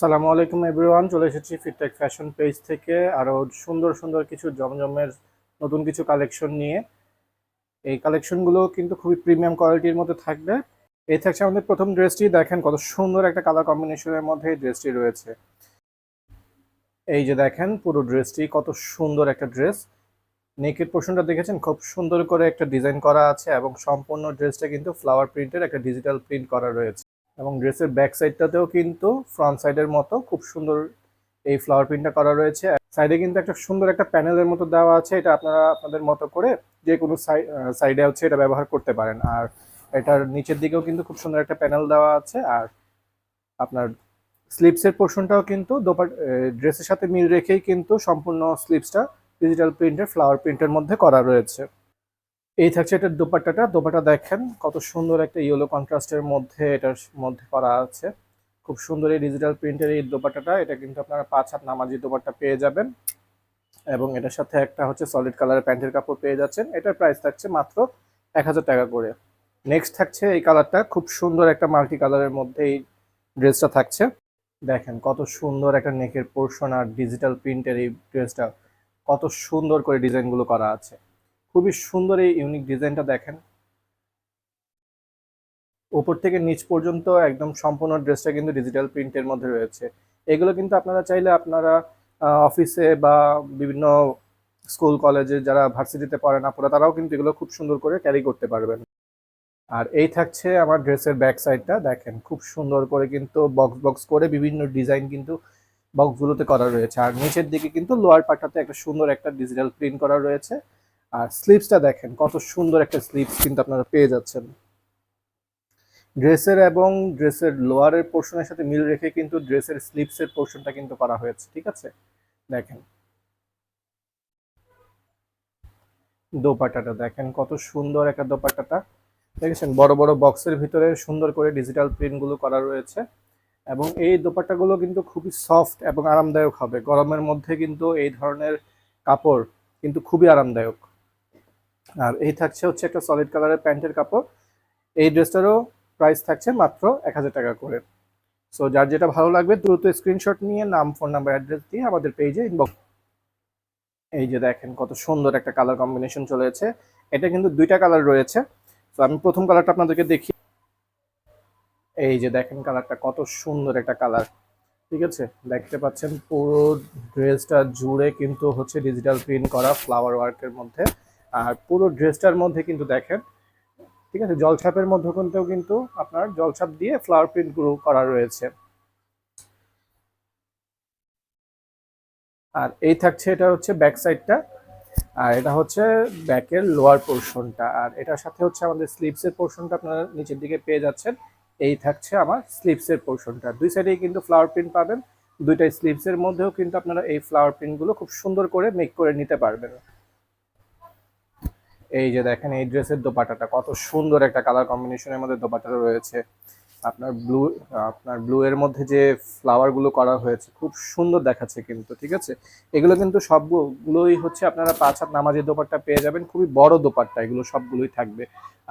সালামু আলাইকুম এভরিওয়ান, চলে এসেছি ফিটটেক ফ্যাশন পেজ থেকে। আরও সুন্দর সুন্দর কিছু জমজমের নতুন কিছু কালেকশন নিয়ে। এই কালেকশনগুলো কিন্তু খুবই প্রিমিয়াম কোয়ালিটির মধ্যে থাকবে। এই থাকছে আমাদের প্রথম ড্রেসটি দেখেন কত সুন্দর একটা কালার কম্বিনেশনের মধ্যে এই ড্রেসটি রয়েছে। এই যে দেখেন, পুরো ড্রেসটি কত সুন্দর একটা ড্রেস নেকের পোর্শনটা দেখেছেন? খুব সুন্দর করে একটা ডিজাইন করা আছে এবং সম্পূর্ণ ড্রেসটা কিন্তু ফ্লাওয়ার প্রিন্টের একটা ডিজিটাল প্রিন্ট করা রয়েছে। এবং ড্রেসের ব্যাক সাইডটাতেও কিন্তু ফ্রন্ট সাইডের মতো খুব সুন্দর এই ফ্লাওয়ার প্রিন্টটা করা রয়েছে। সাইডে কিন্তু একটা সুন্দর একটা প্যানেলের মতো দেওয়া আছে, এটা আপনারা আপনাদের মতো করে যে কোনো সাইডে হচ্ছে এটা ব্যবহার করতে পারেন। আর এটার নিচের দিকেও কিন্তু খুব সুন্দর একটা প্যানেল দেওয়া আছে। আর আপনার স্লিপসের পোর্শনটাও কিন্তু দোপাট ড্রেসের সাথে মিল রেখেই কিন্তু সম্পূর্ণ স্লিপসটা ডিজিটাল প্রিন্টের ফ্লাওয়ার প্রিন্টের মধ্যে করা রয়েছে। এই থাকছে এটার দোপাট্টাটা। দোপাট্টা দেখেন, কত সুন্দর একটা ইয়েলো কন্ট্রাস্টের মধ্যে এটার মধ্যে করা আছে। খুব সুন্দর এই ডিজিটাল প্রিন্টের এই দোপাট্টাটা, এটা কিন্তু আপনারা পাঁচ হাত নামাজি দোপাট্টা পেয়ে যাবেন। এবং এটার সাথে একটা হচ্ছে সলিড কালারের প্যান্টের কাপড় পেয়ে যাচ্ছেন। এটার প্রাইস থাকছে মাত্র এক হাজার টাকা করে। নেক্সট থাকছে এই কালারটা খুব সুন্দর একটা মাল্টি কালারের মধ্যে এই ড্রেসটা থাকছে। দেখেন, কত সুন্দর একটা নেকের পোর্শন আর ডিজিটাল প্রিন্টের এই ড্রেসটা কত সুন্দর করে ডিজাইনগুলো করা আছে। খুবই সুন্দর এই ইউনিক ডিজাইনটা দেখেন। উপর থেকে নিচ পর্যন্ত একদম সম্পূর্ণ ড্রেসটা কিন্তু ডিজিটাল প্রিন্টের মধ্যে রয়েছে। এগুলো কিন্তু আপনারা চাইলে আপনারা অফিসে বা বিভিন্ন স্কুল কলেজে যারা ভার্সিটিতে পড়েন আপনারা, তারাও কিন্তু এগুলো খুব সুন্দর করে ক্যারি করতে পারবেন। আর এই থাকছে আমার ড্রেসের ব্যাক সাইডটা দেখেন খুব সুন্দর করে কিন্তু বক্স বক্স করে বিভিন্ন ডিজাইন কিন্তু বক্সগুলোতে করা রয়েছে। আর নিচের দিকে কিন্তু লোয়ার পার্টটাতে একটা সুন্দর একটা ডিজিটাল প্রিন্ট করা রয়েছে। আর স্লিপসটা দেখেন, কত সুন্দর একটা স্লিপস কিন্তু আপনারা পেয়ে যাচ্ছেন। ড্রেসের এবং ড্রেসের লোয়ারের পোর্শনের সাথে মিল রেখে কিন্তু ড্রেসের স্লিপসের পোর্শনটা কিন্তু করা হয়েছে, ঠিক আছে? দেখেন। দোপাট্টাটা দেখেন, কত সুন্দর একটা দোপাট্টাটা। দেখেছেন? বড় বড় বক্সের ভিতরে সুন্দর করে ডিজিটাল প্রিন্টগুলো করা রয়েছে এবং এই দোপাট্টাগুলো কিন্তু খুবই সফট এবং আরামদায়ক হবে। গরমের মধ্যে কিন্তু এই ধরনের কাপড় কিন্তু খুবই আরামদায়ক। আর এই থাকছে হচ্ছে একটা সলিড কালারের প্যান্টের কাপড়। এই ড্রেসটারও প্রাইস থাকছে মাত্র এক হাজার টাকা করে। সো যার যেটা ভালো লাগবে, দ্রুত স্ক্রিনশট নিয়ে নাম ফোন নাম্বার অ্যাড্রেস দিয়ে আমাদের পেজে ইনবক্স এই যে দেখেন কত সুন্দর একটা কালার কম্বিনেশন চলেছে। এটা কিন্তু দুইটা কালার রয়েছে। তো আমি প্রথম কালারটা আপনাদেরকে দেখি এই যে দেখেন কালারটা কত সুন্দর একটা কালার ঠিক আছে? দেখতে পাচ্ছেন পুরো ড্রেসটা জুড়ে কিন্তু হচ্ছে ডিজিটাল প্রিন্ট করা ফ্লাওয়ার ওয়ার্কের মধ্যে। আর পুরো ড্রেসটার মধ্যে কিন্তু দেখেন, ঠিক আছে? জলছাপের মধ্যে কিন্তু আপনার জলছাপ দিয়ে ফ্লাওয়ার প্রিন্টগুলো করা রয়েছে। আর এই থাকছে, এটা হচ্ছে ব্যাক সাইডটা আর এটা হচ্ছে ব্যাকের লোয়ার পোর্শনটা আর এটার সাথে হচ্ছে আমাদের স্লিপসের পোর্শনটা আপনারা নিচের দিকে পেয়ে যাচ্ছেন। এই থাকছে আমার স্লিপসের পোর্শনটা দুই সাইডেই কিন্তু ফ্লাওয়ার প্রিন্ট পাবেন দুইটাই স্লিপসের মধ্যেও কিন্তু আপনারা এই ফ্লাওয়ার প্রিন্টগুলো খুব সুন্দর করে মেক করে নিতে পারবেন। এই যে দেখেন, এই ড্রেসের দোপাটাটা কত সুন্দর একটা কালার কম্বিনেশনের মধ্যে দোপাটাটা রয়েছে। আপনার ব্লু আপনার ব্লু এর মধ্যে যে ফ্লাওয়ারগুলো করা হয়েছে, খুব সুন্দর দেখাচ্ছে কিন্তু, ঠিক আছে? এগুলো কিন্তু সবগুলোই হচ্ছে আপনারা পাঁচ হাত নামাজের দোপাট্টা পেয়ে যাবেন, খুবই বড় দোপাট্টা, এগুলো সবগুলোই থাকবে।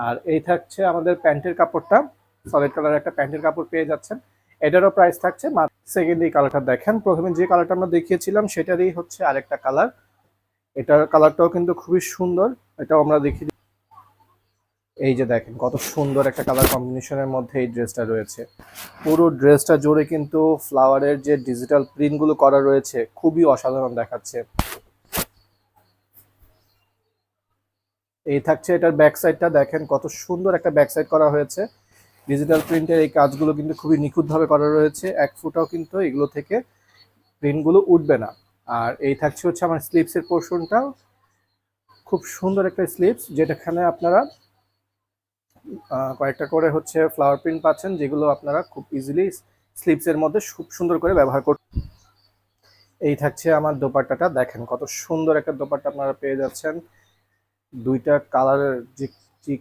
আর এই থাকছে আমাদের প্যান্টের কাপড়টা সলিড কালার একটা প্যান্টের কাপড় পেয়ে যাচ্ছেন। এটারও প্রাইস থাকছে সেকেন্ড এই কালারটা দেখেন, প্রথমে যে কালারটা আমরা দেখিয়েছিলাম, সেটারই হচ্ছে আরেকটা কালার এটার কালারটাও কিন্তু খুবই সুন্দর। এটাও আমরা দেখি এই যে দেখেন, কত সুন্দর একটা কালার কম্বিনেশনের মধ্যে এই ড্রেসটা রয়েছে। পুরো ড্রেসটা জুড়ে কিন্তু ফ্লাওয়ারের যে ডিজিটাল প্রিন্টগুলো করা রয়েছে, খুবই অসাধারণ দেখাচ্ছে। এই থাকছে এটার ব্যাক সাইডটা দেখেন কত সুন্দর একটা ব্যাক সাইড করা হয়েছে। ডিজিটাল প্রিন্টের এই কাজগুলো কিন্তু খুবই নিখুঁতভাবে করা রয়েছে। এক ফুটাও কিন্তু এগুলো থেকে প্রিন্টগুলো উঠবে না। আর এই থাকছে হচ্ছে আমার স্লিপসের পোর্শনটাও খুব সুন্দর একটা স্লিপস যেটাখানে আপনারা কয়েকটা করে হচ্ছে ফ্লাওয়ার প্রিন্ট পাচ্ছেন, যেগুলো আপনারা খুব ইজিলি স্লিপসের মধ্যে খুব সুন্দর করে ব্যবহার করতে এই থাকছে আমার দোপাট্টাটা, দেখেন কত সুন্দর একটা দোপাট্টা আপনারা পেয়ে যাচ্ছেন। দুইটা কালারের যে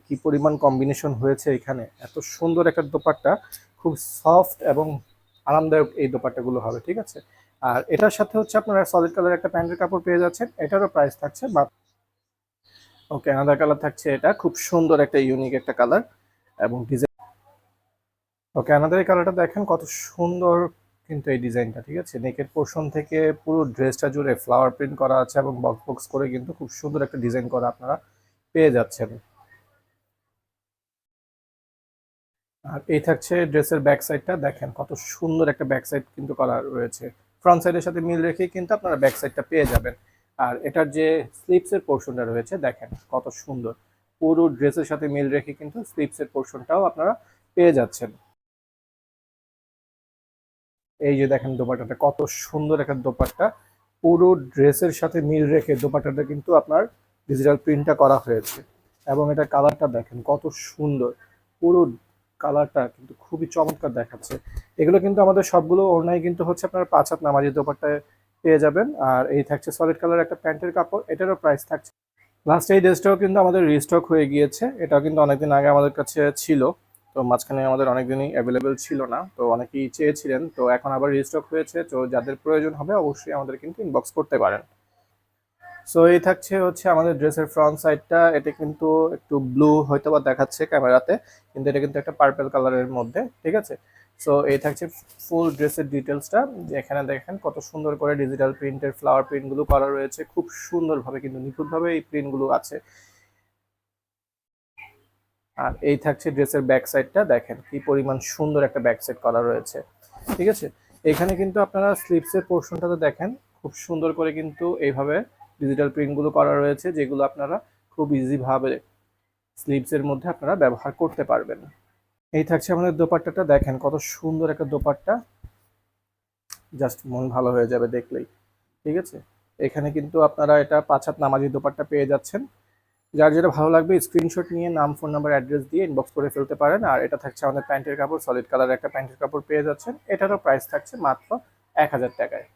কি পরিমাণ কম্বিনেশন হয়েছে এখানে, এত সুন্দর একটা দোপাট্টা, খুব সফট এবং আরামদায়ক এই দোপাট্টাগুলো হবে, ঠিক আছে? আর এটার সাথে হচ্ছে আপনারা সলিড কালার একটা প্যান্টের কাপড় পেয়ে যাচ্ছেন, এটারও প্রাইস থাকছে বা ওকে আলাদা কালার থাকছে এটা। খুব সুন্দর একটা ইউনিক একটা কালার এবং ডিজাইন ওকে আনাদার এই কালারটা দেখেন, কত সুন্দর কিন্তু এই ডিজাইনটা, ঠিক আছে? নেকের পোর্শন থেকে পুরো ড্রেসটা জুড়ে ফ্লাওয়ার প্রিন্ট করা আছে এবং বক্স বক্স করে কিন্তু খুব সুন্দর একটা ডিজাইন করা আপনারা পেয়ে যাচ্ছেন। আর এই থাকছে ড্রেসের ব্যাক সাইডটা দেখেন কত সুন্দর একটা ব্যাক সাইড কিন্তু করা রয়েছে। ফ্রন্ট সাইডের সাথে মিল রেখে কিন্তু আপনারা ব্যাক সাইডটা পেয়ে যাবেন। আর এটার যে স্লিপসের পোর্শনটা রয়েছে, দেখেন কত সুন্দর। পুরো ড্রেসের সাথে মিল রেখে কিন্তু স্লিপসের পোর্শনটাও আপনারা পেয়ে যাচ্ছেন। এই যে দেখেন দোপাট্টাটা, কত সুন্দর একটা দোপাট্টা। পুরো ড্রেসের সাথে মিল রেখে দোপাট্টাটা কিন্তু আপনার ডিজিটাল প্রিন্টটা করা হয়েছে। এবং এটা কালারটা দেখেন কত সুন্দর। পুরো কালারটা কিন্তু খুবই চমৎকার দেখাচ্ছে। এগুলো কিন্তু আমাদের সবগুলো ওড়নায় কিন্তু হচ্ছে আপনার পাঁচ হাত নামাজি দোপাট্টায় পেয়ে যাবেন। আর এই থাকছে সলিড কালার একটা প্যান্টের কাপড়, এটারও প্রাইস থাকছে। লাস্ট এই ড্রেসটাও কিন্তু আমাদের রিস্টক হয়ে গিয়েছে। এটাও কিন্তু অনেকদিন আগে আমাদের কাছে ছিল। তো মাঝখানে আমাদের অনেকদিনই অ্যাভেলেবেল ছিল না। তো অনেকেই চেয়েছিলেন। তো এখন আবার রিস্টক হয়েছে। তো যাদের প্রয়োজন হবে অবশ্যই আমাদের কিন্তু ইনবক্স করতে পারেন। সো এই থাকছে হচ্ছে আমাদের ড্রেসের ফ্রন্ট সাইডটা এটা কিন্তু একটু ব্লু হয়তো বা দেখাচ্ছে ক্যামেরাতে কিন্তু এটা কিন্তু একটা পার্পল কালারের মধ্যে। ঠিক আছে? সো এই থাকছে ফুল ড্রেসের ডিটেলসটা এখানে দেখেন কত সুন্দর করে ডিজিটাল প্রিন্টের ফ্লাওয়ার প্রিন্টগুলো করা রয়েছে। খুব সুন্দরভাবে কিন্তু নিখুঁতভাবে এই প্রিন্টগুলো আছে। আর এই থাকছে ড্রেসের ব্যাক সাইডটা দেখেন কি পরিমাণ সুন্দর একটা ব্যাক সাইড করা রয়েছে। ঠিক আছে? এখানে কিন্তু আপনারা স্লিপসের পোর্শনটাতে দেখেন, খুব সুন্দর করে কিন্তু এইভাবে ডিজিটাল প্রিন্টগুলো করা রয়েছে, যেগুলো আপনারা খুব ইজিভাবে স্লিপসের মধ্যে আপনারা ব্যবহার করতে পারবেন। এই থাকছে আমাদের দোপাট্টাটা, দেখেন কত সুন্দর একটা দোপাট্টা। জাস্ট মন ভালো হয়ে যাবে দেখলেই, ঠিক আছে? এখানে কিন্তু আপনারা এটা পাঁচ হাত নামাজি দোপাট্টা পেয়ে যাচ্ছেন। যার যেটা ভালো লাগবে স্ক্রিনশট নিয়ে নাম ফোন নাম্বার অ্যাড্রেস দিয়ে ইনবক্স করে ফেলতে পারেন। আর এটা থাকছে আমাদের প্যান্টের কাপড় সলিড কালার একটা প্যান্টের কাপড় পেয়ে যাচ্ছেন। এটারও প্রাইস থাকছে মাত্র এক হাজার টাকায়।